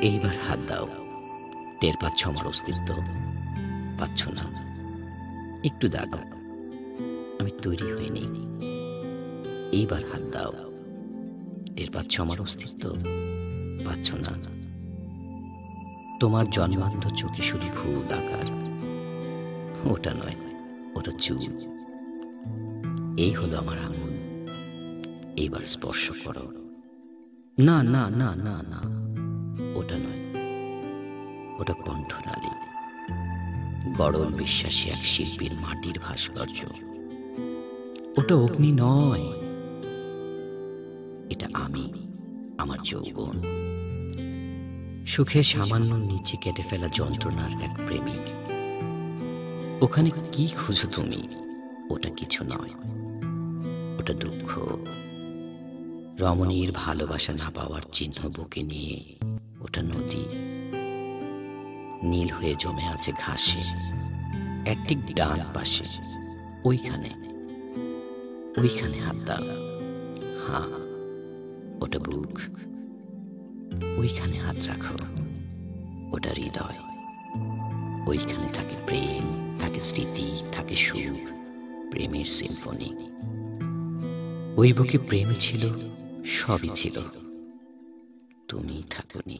এইবার হাত দাও। টের পাচ্ছ আমার অস্তিত্ব? পাচ্ছ না? একটু দাঁড়াও। আমি তৈরি হইনি এইবার হাত দাও। টের পাচ্ছ আমার অস্তিত্ব? পাচ্ছ না? তোমার জন্মান্ত চোখে শুধু ভুল আকার। ওটা নয়, ওটা চুল। এই হলো আমার আঙুল। এইবার স্পর্শ করো। না না না না না। ওটা নয়, ওটা কণ্ঠনালী। গড়ল বিশ্বাসী এক শিল্পীর মাটির ভাস্কর্য। ওটা অগ্নি নয়। এটা আমি, আমার যৌবন। সুখে সামান্য নিচে কেটে ফেলা যন্ত্রণার এক প্রেমিক। ওখানে কি খুঁজো তুমি? ওটা কিছু নয়। ওটা দুঃখ। রমণীর ভালোবাসা না পাওয়ার চিহ্ন বুকে নিয়ে ওটা নদী। নীল হয়ে জমে আছে ঘাসে। একটি ডান পাশে। ওইখানে। ওইখানে হাত দাও হ্যাঁ ওটা বুক। ওইখানে হাত রাখো। ওটা হৃদয়। ওইখানে থাকে প্রেম, থাকে স্মৃতি, থাকে সুখ। প্রেমের সিম্ফনি। ওই বুকে প্রেম ছিল, সবই ছিল। তুমি থাকুনি